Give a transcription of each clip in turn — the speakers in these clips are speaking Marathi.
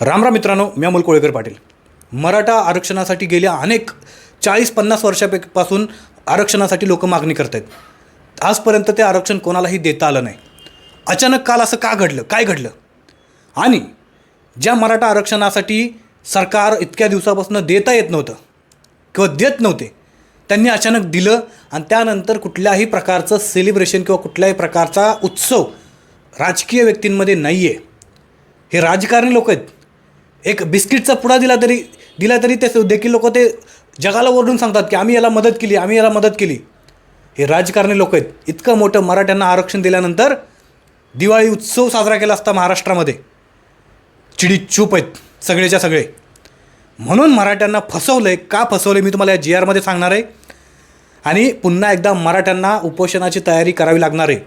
रामराम मित्रांनो मी अमोल कोळेकर पाटील. मराठा आरक्षणासाठी गेल्या अनेक चाळीस पन्नास वर्षापासून आरक्षणासाठी लोक मागणी करत आहेत आजपर्यंत ते आरक्षण कोणालाही देता आलं नाही. अचानक काल असं का घडलं? काय घडलं? आणि ज्या मराठा आरक्षणासाठी सरकार इतक्या दिवसापासून देता येत नव्हतं किंवा देत नव्हते त्यांनी अचानक दिलं आणि त्यानंतर कुठल्याही प्रकारचं सेलिब्रेशन किंवा कुठल्याही प्रकारचा उत्सव राजकीय व्यक्तींमध्ये नाही आहे हे राजकारणी लोक आहेत. एक बिस्किटचा पुडा दिला तरी दिला तरी ते देखील लोक ते जगाला ओरडून सांगतात की आम्ही याला मदत केली आम्ही याला मदत केली. हे राजकारणी लोक आहेत. इतकं मोठं मराठ्यांना आरक्षण दिल्यानंतर दिवाळी उत्सव साजरा केला असता महाराष्ट्रामध्ये. चिडी चूप आहेत सगळेच्या सगळे. म्हणून मराठ्यांना फसवलं आहे का फसवलं मी तुम्हाला या जी आरमध्ये सांगणार आहे. आणि पुन्हा एकदा मराठ्यांना उपोषणाची तयारी करावी लागणार आहे.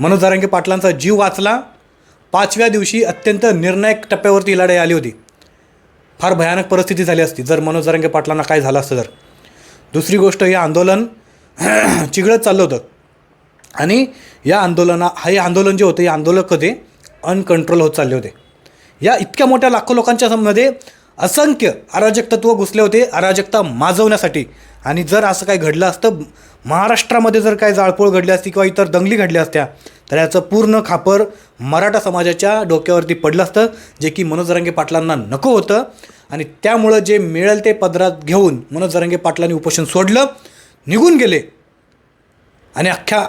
मनोज जारंगे पाटलांचा जीव वाचला. पाचव्या दिवशी अत्यंत निर्णायक टप्प्यावरती ही लढाई आली होती. फार भयानक परिस्थिती झाली असती. जर मनोज जारंगे पाटलांना काय झालं असतं तर. दुसरी गोष्ट हे आंदोलन चिघळत चाललं होतं. आणि या आंदोलना हे आंदोलन जे होतं हे आंदोलक होते अनकंट्रोल होत चालले होते. या इतक्या मोठ्या लाखो लोकांच्या मध्ये असंख्य अराजक तत्व घुसले होते. अराजकता माजवण्यासाठी. आणि जर असं काही घडलं असतं महाराष्ट्रामध्ये जर काय जाळपोळ घडली असती किंवा इतर दंगली घडल्या असत्या तर याचं पूर्ण खापर मराठा समाजाच्या डोक्यावरती पडलं असतं जे की मनोज रंगे पाटलांना नको होतं. आणि त्यामुळं जे मिळेल ते पदरात घेऊन मनोज रंगे पाटलांनी उपोषण सोडलं निघून गेले. आणि अख्ख्या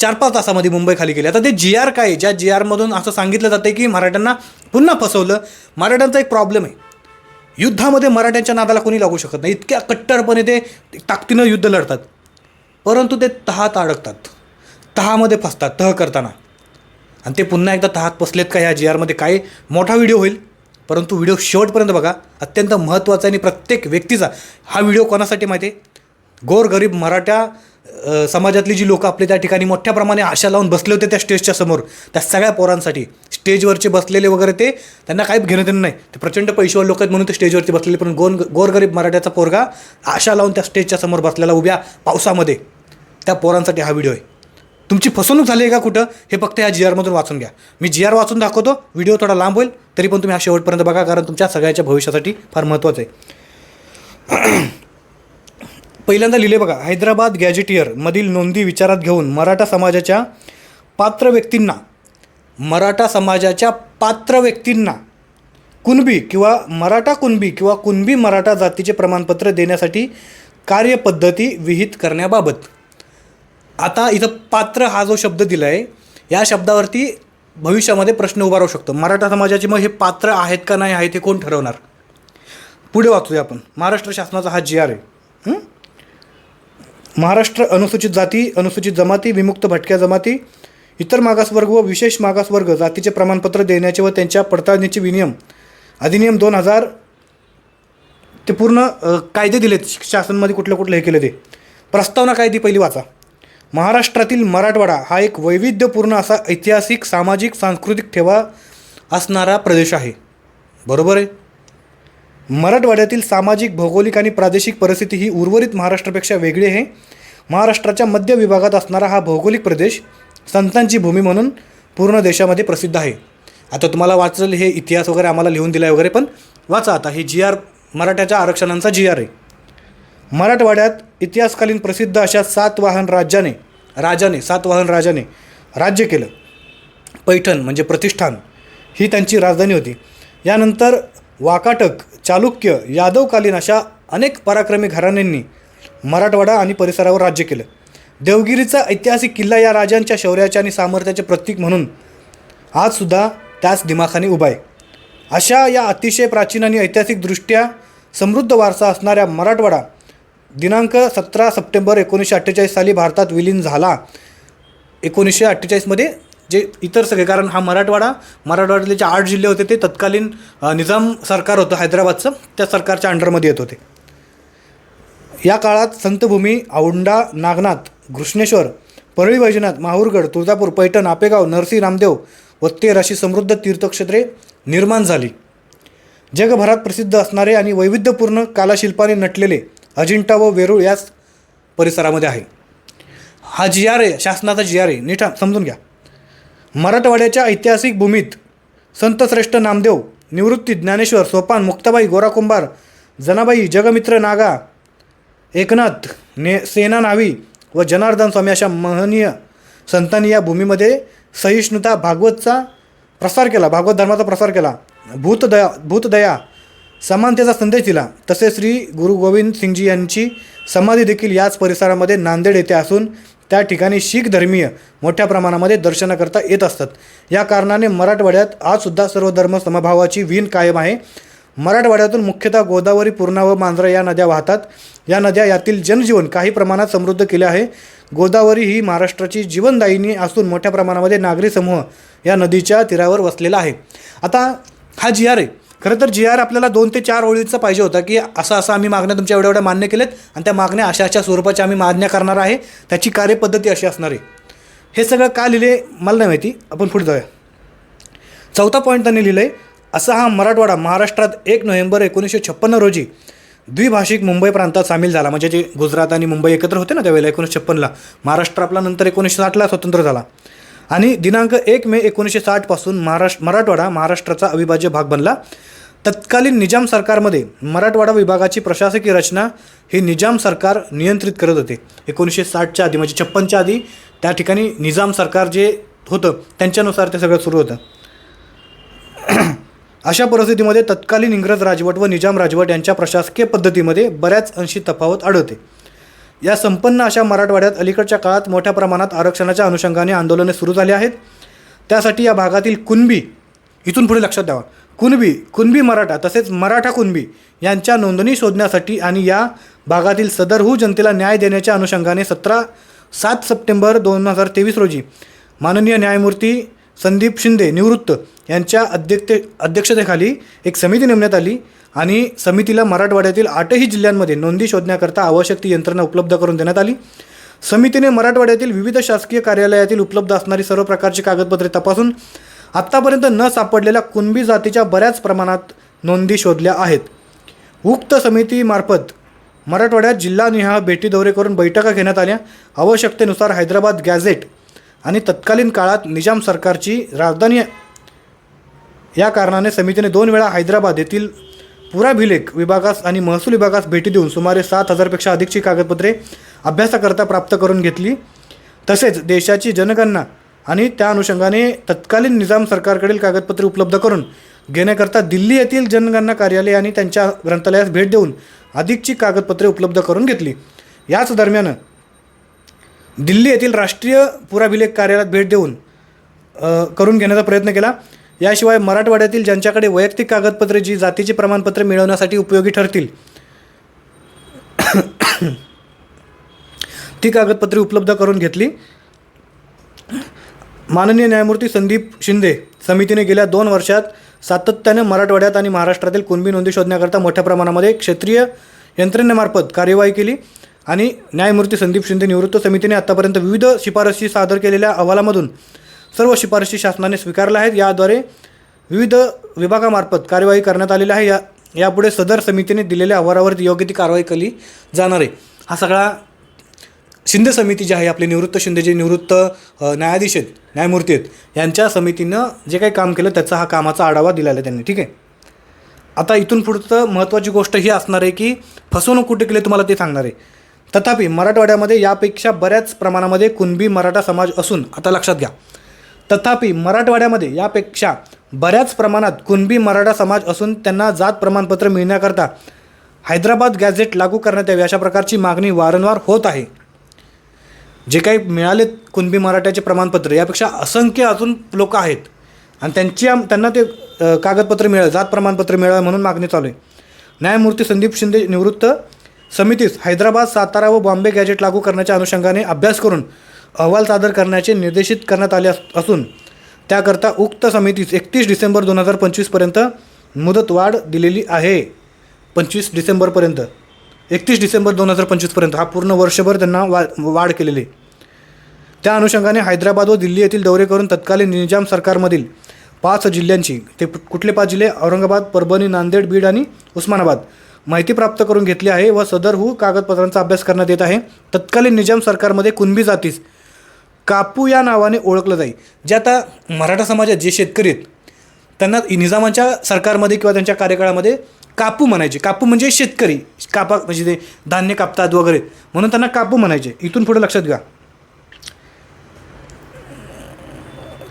चार पाच तासामध्ये मुंबई खाली गेली आता ते जी आर काय? ज्या जी आरमधून असं सांगितलं जातं की मराठ्यांना पुन्हा फसवलं. मराठ्यांचा एक प्रॉब्लेम आहे. युद्धामध्ये मराठ्यांच्या नादाला कोणी लागू शकत नाही. इतक्या कट्टरपणे ते ताकदीनं युद्ध लढतात. परंतु ते तहात अडकतात. तहामध्ये फसतात तह करताना. आणि ते पुन्हा एकदा तहात फसलेत का ह्या जी आरमध्ये काय मोठा व्हिडिओ होईल परंतु व्हिडिओ शेवटपर्यंत बघा अत्यंत महत्त्वाचा आणि प्रत्येक व्यक्तीचा हा व्हिडिओ कोणासाठी माहिती आहे? गोरगरीब मराठा समाजातली जी लोकं आपले त्या ठिकाणी मोठ्या प्रमाणे आशा लावून बसले होते त्या स्टेजच्या समोर त्या सगळ्या पोरांसाठी स्टेजवरचे बसलेले वगैरे ते त्यांना काही घेणं देणं नाही. ते प्रचंड पैशेवर लोक आहेत म्हणून ते स्टेजवरती बसलेले पण गोन गोरगरीब मराठ्याचा पोरगा आशा लावून त्या स्टेजच्या समोर बसलेला उभ्या पावसामध्ये. त्या पोरांसाठी हा व्हिडिओ आहे. तुमची फसवणूक झाली आहे का कुठं? हे फक्त ह्या जी आरमधून वाचून घ्या. मी जी आर वाचून दाखवतो. व्हिडिओ थोडा लांब होईल तरी पण तुम्ही हा शेवटपर्यंत बघा कारण तुमच्या सगळ्याच्या भविष्यासाठी फार महत्त्वाचं आहे. पहिल्यांदा लिहिले बघा हैदराबाद गॅजेटियरमधील नोंदी विचारात घेऊन मराठा समाजाच्या पात्र व्यक्तींना मराठा समाजाच्या पात्र व्यक्तींना कुणबी किंवा मराठा कुणबी किंवा कुणबी मराठा जातीचे प्रमाणपत्र देण्यासाठी कार्यपद्धती विहित करण्याबाबत आता इथं पात्र हा जो शब्द दिला आहे या शब्दावरती भविष्यामध्ये प्रश्न उभा राहू शकतो. मराठा समाजाचे मग हे पात्र आहेत का नाही आहेत हे कोण ठरवणार? पुढे वाचूया आपण. महाराष्ट्र शासनाचा हा जी आर आहे महाराष्ट्र अनुसूचित जाती अनुसूचित जमाती विमुक्त भटक्या जमाती इतर मागासवर्ग व विशेष मागासवर्ग जातीचे प्रमाणपत्र देण्याचे व त्यांच्या पडताळणीचे विनियम अधिनियम दोन हजार ते पूर्ण कायदे दिलेत. शासनमध्ये कुठलं कुठलं हे केले ते. प्रस्तावना कायदी पहिली वाचा. महाराष्ट्रातील मराठवाडा हा एक वैविध्यपूर्ण असा ऐतिहासिक सामाजिक सांस्कृतिक ठेवा असणारा प्रदेश आहे. बरोबर आहे? मराठवाड्यातील सामाजिक भौगोलिक आणि प्रादेशिक परिस्थिती ही उर्वरित महाराष्ट्रापेक्षा वेगळी आहे. महाराष्ट्राच्या मध्य विभागात असणारा हा भौगोलिक प्रदेश संतांची भूमी म्हणून पूर्ण देशामध्ये प्रसिद्ध आहे. आता तुम्हाला वाचल हे इतिहास वगैरे आम्हाला लिहून दिला आहे वगैरे पण वाचा आता. हे जी आर मराठ्याच्या आरक्षणांचा जी आर आहे. मराठवाड्यात इतिहासकालीन प्रसिद्ध अशा सातवाहन राज्याने राजाने सातवाहन राजाने राज्य केलं. पैठण म्हणजे प्रतिष्ठान ही त्यांची राजधानी होती. यानंतर वाकाटक चालुक्य यादवकालीन अशा अनेक पराक्रमी घराण्यांनी मराठवाडा आणि परिसरावर राज्य केलं. देवगिरीचा ऐतिहासिक किल्ला या राजांच्या शौर्याच्या आणि सामर्थ्याचे प्रतीक म्हणून आजसुद्धा त्याच दिमाखाने उभा आहे. अशा या अतिशय प्राचीन आणि ऐतिहासिकदृष्ट्या समृद्ध वारसा असणाऱ्या मराठवाडा दिनांक सतरा सप्टेंबर एकोणीसशे अठ्ठेचाळीस साली भारतात विलीन झाला. एकोणीसशे अठ्ठेचाळीसमध्ये जे इतर सगळे कारण हा मराठवाडा मराठवाड्यातले जे आठ जिल्हे होते ते तत्कालीन निजाम सरकार होतं हैदराबादचं त्या सरकारच्या अंडरमध्ये येत होते. या काळात संतभूमी औंडा नागनाथ घृष्णेश्वर परळी वैजनाथ माहूरगड तुळजापूर पैठण आपेगाव नरसी रामदेव व तेर अशी समृद्ध तीर्थक्षेत्रे निर्माण झाली. जगभरात प्रसिद्ध असणारे आणि वैविध्यपूर्ण कालाशिल्पाने नटलेले अजिंठा व वेरूळ याच परिसरामध्ये आहे. हा जी आर आहे शासनाचा जी आर आहे नीट समजून घ्या. मराठवाड्याच्या ऐतिहासिक भूमीत संतश्रेष्ठ नामदेव निवृत्ती ज्ञानेश्वर सोपान मुक्ताबाई गोरा कुंभार जनाबाई जगमित्र नागा एकनाथ ने सेना नावी व जनार्दन स्वामी अशा महनीय संतांनी या भूमीमध्ये सहिष्णुता भागवतचा प्रसार केला भागवत धर्माचा प्रसार केला. भूतदया भूतदया समानतेचा संदेश दिला. तसेच श्री गुरु गोविंद सिंगजी यांची समाधी देखील याच परिसरामध्ये नांदेड येथे असून त्या ठिकाणी शीख धर्मीय मोठ्या प्रमाणामध्ये दर्शनाकरता येत असतात. या कारणाने मराठवाड्यात आजसुद्धा सर्व धर्म समभावाची वीण कायम आहे. मराठवाड्यातून मुख्यतः गोदावरी पूर्णा व मांजरा या नद्या वाहतात. या नद्या यातील जनजीवन काही प्रमाणात समृद्ध केले आहे. गोदावरी ही महाराष्ट्राची जीवनदायिनी असून मोठ्या प्रमाणामध्ये नागरी समूह या नदीच्या तीरावर वसलेला आहे. आता हा जी आर आहे खरं तर जी आर आपल्याला दोन ते चार ओळीचा पाहिजे होता की असं असं आम्ही मागण्या तुमच्या एवढ्या एवढ्या मान्य केलेत आणि त्या मागण्या अशा अशा स्वरूपाच्या आम्ही मान्य करणार आहे. त्याची कार्यपद्धती अशी असणार आहे. हे सगळं का लिहिले मला नाही माहिती. आपण पुढे जाऊया. चौथा पॉईंट त्यांनी लिहिलं आहे असा हा मराठवाडा महाराष्ट्रात एक नोव्हेंबर एकोणीसशे छप्पन्न रोजी द्विभाषिक मुंबई प्रांतात सामील झाला. म्हणजे जे गुजरात आणि मुंबई एकत्र होते ना त्यावेळेला एकोणीसशे छप्पनला. महाराष्ट्र आपला नंतर एकोणीसशे साठला स्वतंत्र झाला. आणि दिनांक एक मे एकोणीसशे साठपासून महाराष्ट्र मराठवाडा महाराष्ट्राचा अविभाज्य भाग बनला. तत्कालीन निजाम सरकारमध्ये मराठवाडा विभागाची प्रशासकीय रचना ही निजाम सरकार नियंत्रित करत होते. एकोणीसशे साठच्या आधी म्हणजे छप्पनच्या आधी त्या ठिकाणी निजाम सरकार जे होतं त्यांच्यानुसार ते सगळं सुरू होतं. अशा परिस्थितीमध्ये तत्कालीन इंग्रज राजवट व निजाम राजवट यांच्या प्रशासकीय पद्धतीमध्ये बऱ्याच अंशी तफावत आढळते. या संपन्न अशा मराठवाड्यात अलीकडच्या काळात मोठ्या प्रमाणात आरक्षणाच्या अनुषंगाने आंदोलने सुरू झाली आहेत. त्यासाठी या भागातील कुणबी इथून पुढे लक्षात द्यावा. कुणबी कुणबी मराठा तसेच मराठा कुणबी यांच्या नोंदणी शोधण्यासाठी आणि या भागातील सदरहू जनतेला न्याय देण्याच्या अनुषंगाने सतरा सात सप्टेंबर दोन हजार तेवीस रोजी माननीय न्यायमूर्ती संदीप शिंदे निवृत्त यांच्या अध्यक्ष अध्यक्षतेखाली एक समिती नेमण्यात आली. आणि समितीला मराठवाड्यातील आठही जिल्ह्यांमध्ये नोंदी शोधण्याकरता आवश्यक ती यंत्रणा उपलब्ध करून देण्यात आली. समितीने मराठवाड्यातील विविध शासकीय कार्यालयातील उपलब्ध असणारी सर्व प्रकारची कागदपत्रे तपासून आत्तापर्यंत न सापडलेल्या कुणबी जातीच्या बऱ्याच प्रमाणात नोंदी शोधल्या आहेत. उक्त समितीमार्फत मराठवाड्यात जिल्हानिहाय भेटी दौरे करून बैठका घेण्यात आल्या. आवश्यकतेनुसार हैदराबाद गॅझेट आणि तत्कालीन काळात निजाम सरकारची राजधानी या कारणाने समितीने दोन वेळा हैदराबाद येथील पुराभिलेख विभागास आणि महसूल विभागास भेटी देऊन सुमारे सात हजारपेक्षा अधिकची कागदपत्रे अभ्यासाकरता प्राप्त करून घेतली. तसेच देशाची जनगणना आणि त्या अनुषंगाने तत्कालीन निजाम सरकारकडील कागदपत्रे उपलब्ध करून घेण्याकरता दिल्ली येथील जनगणना कार्यालय आणि त्यांच्या ग्रंथालयास भेट देऊन अधिकची कागदपत्रे उपलब्ध करून घेतली. याच दरम्यान दिल्ली येथील राष्ट्रीय पुराभिलेख कार्यालयात भेट देऊन करून घेण्याचा प्रयत्न केला. याशिवाय मराठवाड्यातील ज्यांच्याकडे वैयक्तिक कागदपत्रे जी जातीची प्रमाणपत्रे मिळवण्यासाठी उपयोगी ठरतील ती कागदपत्रे उपलब्ध करून घेतली. माननीय न्यायमूर्ती संदीप शिंदे समितीने गेल्या दोन वर्षात सातत्याने मराठवाड्यात आणि महाराष्ट्रातील कुणबी नोंदी शोधण्याकरता मोठ्या प्रमाणामध्ये क्षेत्रीय यंत्रणेमार्फत कार्यवाही केली आणि न्यायमूर्ती संदीप शिंदे निवृत्त समितीने आत्तापर्यंत विविध शिफारशी सादर केलेल्या अहवालामधून सर्व शिफारशी शासनाने स्वीकारल्या आहेत. याद्वारे विविध विभागामार्फत कार्यवाही करण्यात आलेली आहे. या यापुढे सदर समितीने दिलेल्या अहवालावरती योग्य ती कारवाई केली जाणार आहे. हा सगळा शिंदे समिती जी आहे आपले निवृत्त शिंदे जे निवृत्त न्यायाधीश आहेत न्यायमूर्ती आहेत यांच्या समितीनं जे काही काम केलं त्याचा हा कामाचा आढावा दिलेला आहे त्यांनी. ठीक आहे? आता इथून पुढचं महत्त्वाची गोष्ट ही असणार आहे की फसवणूक कुठे केली तुम्हाला ते सांगणार आहे. तथापि मराठवाड्यामध्ये यापेक्षा बऱ्याच प्रमाणामध्ये कुणबी मराठा समाज असून आता लक्षात घ्या तथापि मराठवाड्यामध्ये यापेक्षा बऱ्याच प्रमाणात कुणबी मराठा समाज असून त्यांना जात प्रमाणपत्र मिळण्याकरता हैदराबाद गॅझेट लागू करण्यात यावी अशा प्रकारची मागणी वारंवार होत आहे. जे काही मिळालेत कुणबी मराठ्याचे प्रमाणपत्र यापेक्षा असंख्य अजून लोक आहेत. आणि त्यांची आम- त्यांना ते कागदपत्र मिळालं जात प्रमाणपत्र मिळालं म्हणून मागणी चालू आहे. न्यायमूर्ती संदीप शिंदे निवृत्त समितीस हैदराबाद सातारा व बॉम्बे गॅजेट लागू करण्याच्या अनुषंगाने अभ्यास करून अहवाल सादर करण्याचे निर्देशित करण्यात आले अस- असून त्याकरता उक्त समितीस एकतीस डिसेंबर दोन हजार पंचवीसपर्यंत मुदतवाढ दिलेली आहे. पंचवीस डिसेंबरपर्यंत एकतीस डिसेंबर दोन हजार पंचवीसपर्यंत हा पूर्ण वर्षभर त्यांना वा वाढ केलेली. त्या अनुषंगाने हैदराबाद व दिल्ली येथील दौरे करून तत्कालीन निजाम सरकारमधील पाच जिल्ह्यांची ते कुठले पाच जिल्हे? औरंगाबाद परभणी नांदेड बीड आणि उस्मानाबाद माहिती प्राप्त करून घेतली आहे व सदर हू कागदपत्रांचा अभ्यास करण्यात येत आहे. तत्कालीन निजाम सरकारमध्ये कुणबी जातीस कापू या नावाने ओळखलं जाईल जे आता मराठा समाजात जे शेतकरी आहेत त्यांना निजामाच्या सरकारमध्ये किंवा त्यांच्या कार्यकाळामध्ये कापू म्हणायचे. कापू म्हणजे शेतकरी. कापा म्हणजे ते धान्य कापतात वगैरे. म्हणून त्यांना कापू म्हणायचे. इथून पुढे लक्षात घ्या.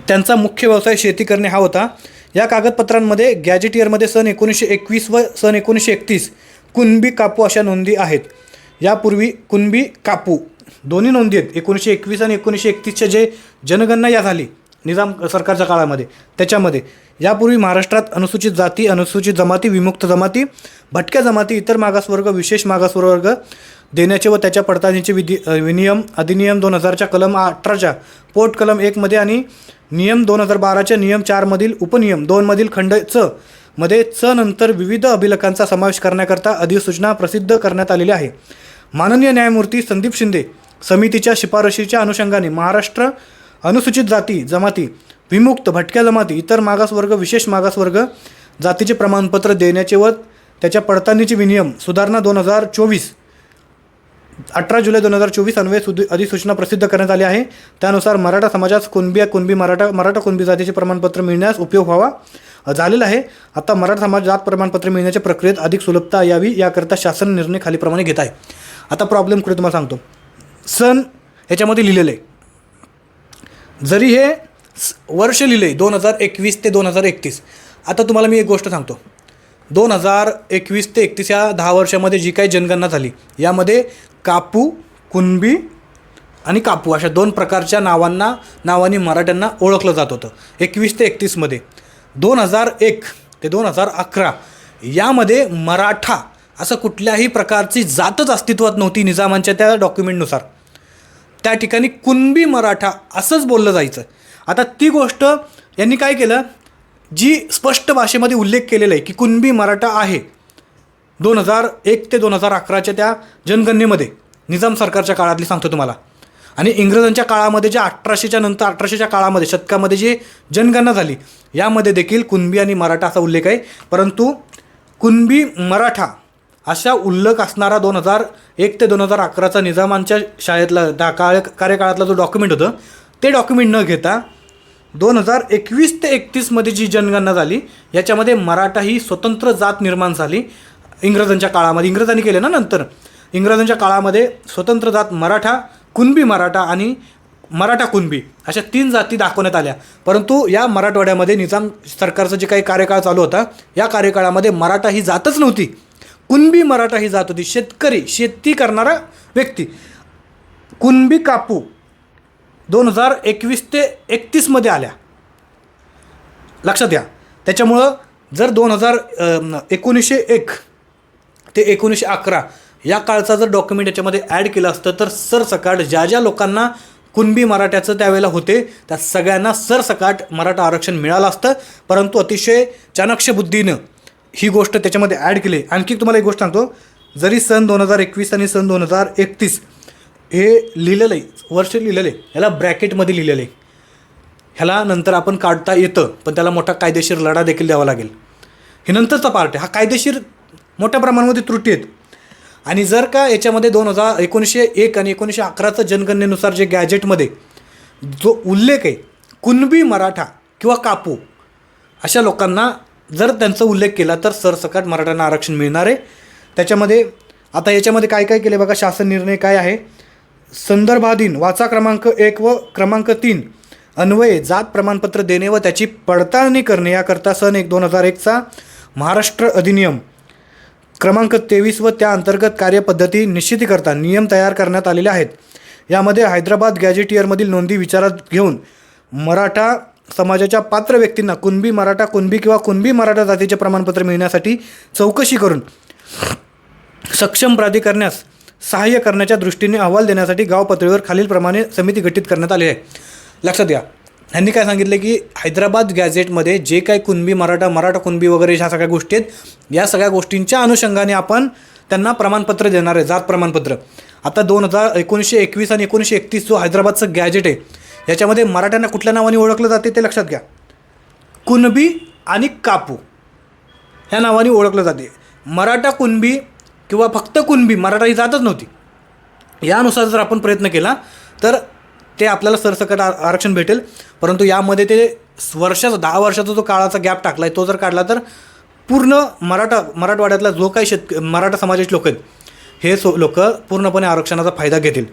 त्यांचा मुख्य व्यवसाय शेती करणे हा होता. या कागदपत्रांमध्ये गॅजेटियरमध्ये सन एकोणीसशे एकवीस व सन एकोणीसशे एकतीस कुणबी कापू अशा नोंदी आहेत. यापूर्वी कुणबी कापू दोन्ही नोंदी आहेत. एकोणीसशे एकवीस आणि एकोणीसशे एकतीसच्या जे जनगणना या झाली निजाम सरकारच्या काळामध्ये त्याच्यामध्ये. यापूर्वी महाराष्ट्रात अनुसूचित जाती अनुसूचित जमाती विमुक्त जमाती भटक्या जमाती इतर मागासवर्ग विशेष मागासवर्ग देण्याचे व त्याच्या पडताळणीचे विधी विनियम अधिनियम दोन हजारच्या कलम अठराच्या पोट कलम एकमध्ये आणि नियम दोन हजार बाराच्या नियम चारमधील उपनियम दोनमधील खंड च मध्ये च नंतर विविध अभिलेखांचा समावेश करण्याकरता अधिसूचना प्रसिद्ध करण्यात आलेली आहे. माननीय न्यायमूर्ती संदीप शिंदे समितीच्या शिफारशीच्या अनुषंगाने महाराष्ट्र अनुसूचित जाती जमाती विमुक्त भटक्या जमाती इतर मागासवर्ग विशेष मागासवर्ग जातीचे प्रमाणपत्र देण्याचे व त्याच्या पडताळणीचे विनियम सुधारणा दोन हजार चोवीस अठरा जुलै दोन हजार चोवीस अन्वये सुद अधिसूचना प्रसिद्ध करण्यात आली आहे. त्यानुसार मराठा समाजास कुणबी कुणबी मराठा मराठा कुणबी जातीचे प्रमाणपत्र मिळण्यास उपयोग व्हावा. झालेलं आहे. आता मराठा समाज जात प्रमाणपत्र मिळण्याच्या प्रक्रियेत अधिक सुलभता यावी याकरता शासन निर्णय खालीप्रमाणे घेत आहे. आता प्रॉब्लेम कुठे तुम्हाला सांगतो. सण ह्याच्यामध्ये लिहिलेलं आहे. जरी हे स- वर्ष लिहिले दोन हजार एकवीस ते दोन हजार एकतीस. आता तुम्हाला मी एक गोष्ट सांगतो. दोन हजार एकवीस ते एकतीस या दहा वर्षामध्ये जी काही जनगणना झाली यामध्ये कापू कुणबी आणि कापू अशा दोन प्रकारच्या नावांना नावांनी मराठ्यांना ओळखलं जात होतं. एकवीस ते एकतीसमध्ये. दोन हजार एक ते दोन हजार अकरा यामध्ये मराठा असं कुठल्याही प्रकारची जातच अस्तित्वात नव्हती निजामांच्या त्या डॉक्युमेंटनुसार त्या ठिकाणी कुणबी मराठा असंच बोललं जायचं. आता ती गोष्ट यांनी काय केलं? जी स्पष्ट भाषेमध्ये उल्लेख केलेला आहे की कुणबी मराठा आहे दोन हजार एक ते दोन हजार अकराच्या त्या जनगणनेमध्ये निजाम सरकारच्या काळातली सांगतो तुम्हाला. आणि इंग्रजांच्या काळामध्ये जे अठराशेच्या नंतर अठराशेच्या काळामध्ये शतकामध्ये जी जनगणना झाली यामध्ये देखील कुणबी आणि मराठा असा उल्लेख आहे. परंतु कुणबी मराठा अशा उल्लेख असणारा दोन हजार एक ते दोन हजार अकराचा निजामांच्या शाळेतला दा काळ कार्यकाळातला जो डॉक्युमेंट होतं ते डॉक्युमेंट न घेता दोन हजार एकवीस ते एकतीसमध्ये जी जनगणना झाली याच्यामध्ये मराठा ही स्वतंत्र जात निर्माण झाली इंग्रजांच्या काळामध्ये. इंग्रजांनी केले ना नंतर? इंग्रजांच्या काळामध्ये स्वतंत्र जात मराठा कुणबी मराठा आणि मराठा कुणबी अशा तीन जाती दाखवण्यात आल्या. परंतु या मराठवाड्यामध्ये निजाम सरकारचं जे काही कार्यकाळ चालू होता या कार्यकाळामध्ये मराठा ही जातच नव्हती. कुणबी मराठा ही जात होती. शेतकरी शेती करणारा व्यक्ती. कुणबी कापू दोन हजार एकवीस ते एकतीसमध्ये आल्या. लक्षात घ्या. त्याच्यामुळं जर दोन हजार एकोणीसशे एक ते एकोणीसशे अकरा या काळचा जर डॉक्युमेंट याच्यामध्ये ॲड केलं असतं तर सरसकाट ज्या ज्या लोकांना कुणबी मराठ्याचं त्यावेळेला होते त्या सगळ्यांना सरसकाट मराठा आरक्षण मिळालं असतं. परंतु अतिशय चाणक्य बुद्धीनं ही गोष्ट त्याच्यामध्ये ॲड केली. आणखी तुम्हाला एक गोष्ट सांगतो. जरी सन दोन हजार एकवीस आणि सन दोन हजार एकतीस हे लिहिलेलं आहे वर्ष लिहिलेलं आहे ह्याला ब्रॅकेटमध्ये लिहिलेलं आहे ह्याला नंतर आपण काढता येतं पण त्याला मोठा कायदेशीर लढा देखील द्यावा लागेल. हे नंतरचा पार्ट आहे. हा कायदेशीर मोठ्या प्रमाणामध्ये त्रुटी आहेत. आणि जर का याच्यामध्ये दोन हजार एकोणीसशे एक आणि एकोणीसशे अकराचं जनगणनेनुसार जे गॅजेटमध्ये जो उल्लेख आहे कुणबी मराठा किंवा कापू अशा लोकांना जर त्यांचा उल्लेख केला तर सरसकट मराठ्यांना आरक्षण मिळणार आहे. त्याच्यामध्ये आता याच्यामध्ये काय काय केले बघा शासन निर्णय काय आहे? संदर्भाधीन वाचा क्रमांक एक व क्रमांक तीन अन्वये जात प्रमाणपत्र देणे व त्याची पडताळणी करणे याकरता सन एक दोन हजार एकचा महाराष्ट्र अधिनियम क्रमांक तेवीस व त्या अंतर्गत कार्यपद्धती निश्चितीकरता नियम तयार करण्यात आलेले आहेत. यामध्ये हैदराबाद गॅजेटियरमधील नोंदी विचारात घेऊन मराठा समाजाच्या पात्र व्यक्तींना कुणबी मराठा कुणबी किंवा कुणबी मराठा जातीचे प्रमाणपत्र मिळण्यासाठी चौकशी करून सक्षम प्राधिकरणास सहाय्य करण्याच्या दृष्टीने अहवाल देण्यासाठी गाव पातळीवर खालीलप्रमाणे समिती गठीत करण्यात आली आहे. लक्षात घ्या. ह्यांनी काय सांगितलं की हैदराबाद गॅझेटमध्ये जे काही कुणबी मराठा मराठा कुणबी वगैरे ह्या सगळ्या गोष्टी आहेत या सगळ्या गोष्टींच्या अनुषंगाने आपण त्यांना प्रमाणपत्र देणार आहे जात प्रमाणपत्र. आता दोन हजार एकोणीसशे एकवीस आणि एकोणीसशे एकतीस जो हैदराबादचं गॅजेट आहे याच्यामध्ये मराठ्यांना कुठल्या नावाने ओळखलं जाते ते लक्षात घ्या. कुणबी आणि कापू ह्या नावाने ओळखलं जाते. मराठा कुणबी किंवा फक्त कुणबी मराठा ही जातच नव्हती. यानुसार जर आपण प्रयत्न केला तर ते आपल्याला सरसकट आ आरक्षण भेटेल. परंतु यामध्ये ते वर्षाचा दहा वर्षाचा जो काळाचा गॅप टाकला आहे तो जर काढला तर पूर्ण मराठा मराठवाड्यातला जो काही शेतक मराठा समाजाचे लोक आहेत हे सो लोक पूर्णपणे आरक्षणाचा फायदा घेतील.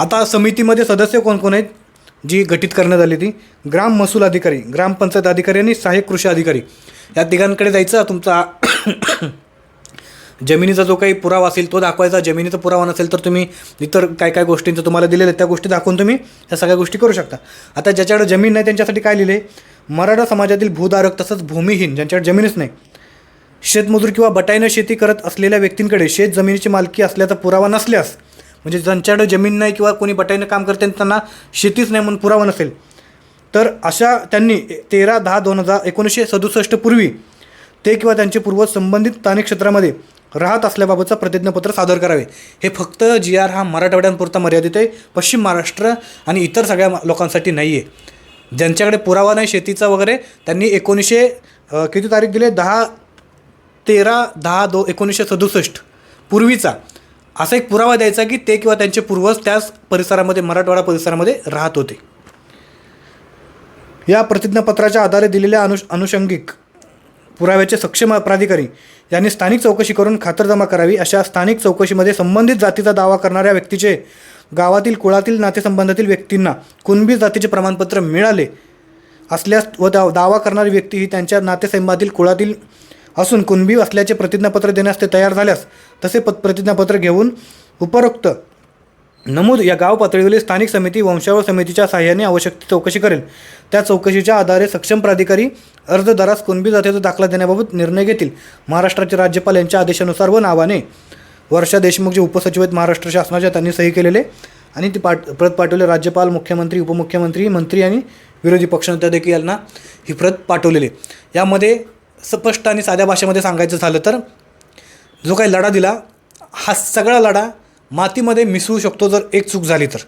आता समितीमध्ये सदस्य कोण कोण आहेत जी गठीत करण्यात आली ती? ग्राम महसूल अधिकारी ग्रामपंचायत अधिकारी आणि सहाय्यक कृषी अधिकारी. या तिघांकडे जायचं तुमचा जमिनीचा जो काही पुरावा असेल तो दाखवायचा. जमिनीचा पुरावा नसेल तर तुम्ही इतर काय काय गोष्टींचं तुम्हाला दिलेलं आहे त्या गोष्टी दाखवून तुम्ही या सगळ्या गोष्टी करू शकता. आता ज्याच्याकडे जमीन नाही त्यांच्यासाठी काय लिहिले मराठा समाजातील भूधारक तसंच भूमिहीन ज्यांच्याकडे जमीनच नाही. शेतमजूर किंवा बटाईनं शेती करत असलेल्या व्यक्तींकडे शेत जमिनीची मालकी असल्याचा पुरावा नसल्यास म्हणजे ज्यांच्याकडे जमीन नाही किंवा कोणी बटाईनं काम करते आणि त्यांना शेतीच नाही म्हणून पुरावा नसेल तर अशा त्यांनी तेरा दहा दोन हजार एकोणीसशे सदुसष्ट पूर्वी ते किंवा त्यांचे पूर्वज संबंधित स्थानिक क्षेत्रामध्ये राहत असल्याबाबतचं प्रतिज्ञापत्र सादर करावे. हे फक्त जी आर हा मराठवाड्यांपुरता मर्यादित आहे. पश्चिम महाराष्ट्र आणि इतर सगळ्या लोकांसाठी नाही आहे ज्यांच्याकडे पुरावा नाही शेतीचा वगैरे त्यांनी एकोणीसशे किती तारीख दिले? दहा तेरा दहा दो एकोणीसशे सदुसष्ट पूर्वीचा. असा एक पुरावा द्यायचा की ते किंवा त्यांचे पूर्वज त्याच परिसरामध्ये मराठवाडा परिसरामध्ये राहत होते. या प्रतिज्ञापत्राच्या आधारे दिलेल्या अनुष अनुषंगिक पुराव्याचे सक्षम प्राधिकारी यांनी स्थानिक चौकशी करून खातरजमा करावी अशा स्थानिक चौकशीमध्ये संबंधित जातीचा दावा करणाऱ्या व्यक्तीचे गावातील कुळातील नातेसंबंधातील व्यक्तींना कुणबी जातीचे प्रमाणपत्र मिळाले असल्यास व दा दावा करणारी व्यक्ती ही त्यांच्या नातेसंबंधातील कुळातील असून कुणबी असल्याचे प्रतिज्ञापत्र देण्यास ते तयार झाल्यास तसे प प्रतिज्ञापत्र घेऊन उपरोक्त नमूद या गाव पातळीवरील स्थानिक समिती वंशावळ समितीच्या सहाय्याने आवश्यक ती चौकशी करेल. त्या चौकशीच्या आधारे सक्षम प्राधिकारी अर्जदारास कुणबी जातीचा दाखला देण्याबाबत निर्णय घेतील. महाराष्ट्राचे राज्यपाल यांच्या आदेशानुसार व नावाने वर्षा देशमुख जे उपसचिव आहेत महाराष्ट्र शासनाच्या त्यांनी सही केलेले. आणि ती पाठ प्रत पाठवले राज्यपाल मुख्यमंत्री उपमुख्यमंत्री मंत्री आणि विरोधी पक्षनेते देखील यांना ही प्रत पाठवलेली. यामध्ये स्पष्ट आणि साध्या भाषेमध्ये सांगायचं झालं तर जो काही लढा दिला हा सगळा लढा मातीमध्ये मिसळू शकतो जर एक चूक झाली तर.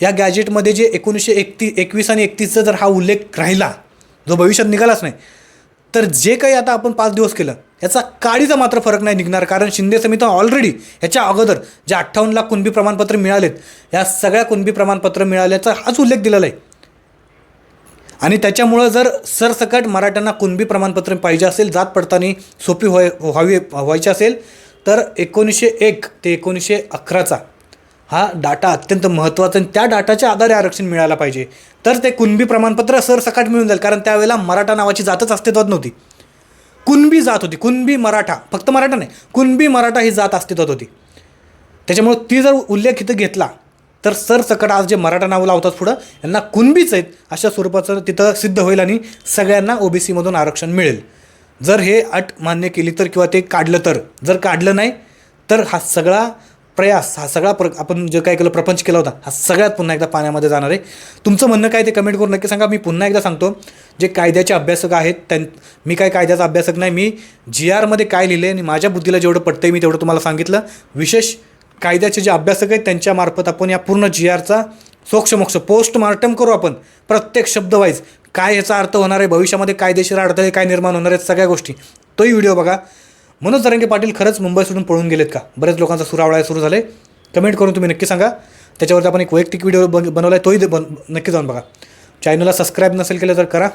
या गॅजेटमध्ये जे एकोणीसशे एकती एकवीस आणि एकतीसचा जर हा उल्लेख राहिला जो भविष्यात निघालाच नाही तर जे काही आता आपण पाच दिवस केलं याचा काडीचा मात्र फरक नाही निघणार कारण शिंदे समिती ऑलरेडी ह्याच्या अगोदर जे अठ्ठावन्न लाख कुणबी प्रमाणपत्र मिळालेत या सगळ्या कुणबी प्रमाणपत्र मिळाल्याचा हाच उल्लेख दिलेला आहे. आणि त्याच्यामुळं जर सरसकट मराठ्यांना कुणबी प्रमाणपत्र पाहिजे असेल जात पडताना सोपी व्हाय व्हावी व्हायची असेल तर एकोणीसशे एक ते एकोणीसशे अकराचा हा डाटा अत्यंत महत्त्वाचा आणि त्या डाटाच्या आधारे आरक्षण मिळायला पाहिजे. तर ते कुणबी प्रमाणपत्र सरसकट मिळून जाईल कारण त्यावेळेला मराठा नावाची जातच अस्तित्वात नव्हती. कुणबी जात होती कुणबी मराठा फक्त मराठा नाही कुणबी मराठा ही जात अस्तित्वात होती. त्याच्यामुळं ती जर उल्लेख इथं घेतला तर सरसकट आज जे मराठा नावं लावतात पुढं यांना कुणबीच आहेत अशा स्वरूपाचं तिथं सिद्ध होईल आणि सगळ्यांना ओबीसीमधून आरक्षण मिळेल. जर हे अट मान्य केली तर किंवा ते काढलं तर जर काढलं नाही तर हा सगळा प्रयास हा सगळा प्र आपण जे काय केलं प्रपंच केला होता हा सगळ्यात पुन्हा एकदा पाण्यामध्ये जाणार आहे. तुमचं म्हणणं काय ते कमेंट करून नक्की सांगा. मी पुन्हा एकदा सांगतो जे कायद्याचे अभ्यासक आहेत त्यां मी काय कायद्याचा अभ्यासक नाही मी जी आरमध्ये काय लिहिले आणि माझ्या बुद्धीला जेवढं पटतं आहे मी तेवढं तुम्हाला सांगितलं. विशेष कायद्याचे जे अभ्यासक आहेत त्यांच्यामार्फत आपण या पूर्ण जी आरचा सोक्षमोक्ष पोस्टमार्टम करू आपण प्रत्येक शब्द वाईज काय याचा अर्थ होणार आहे? भविष्यामध्ये कायदेशीर अडथळे काय निर्माण होणार आहेत? सगळ्या गोष्टी. तोही व्हिडिओ बघा. मनोज जरंगे पाटील खरंच मुंबई सोडून पळून गेलेत का? बरेच लोकांचा सुरावळा सुरू झाले. कमेंट करून तुम्ही नक्की सांगा. त्याच्यावरती आपण एक वैयक्तिक व्हिडिओ बन बनवला आहे तोही दे- बन नक्की जाऊन बघा. चॅनलला सबस्क्राईब नसेल केलं तर करा.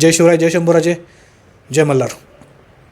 जय शिवराय जय शंभूराजे जय मल्हार.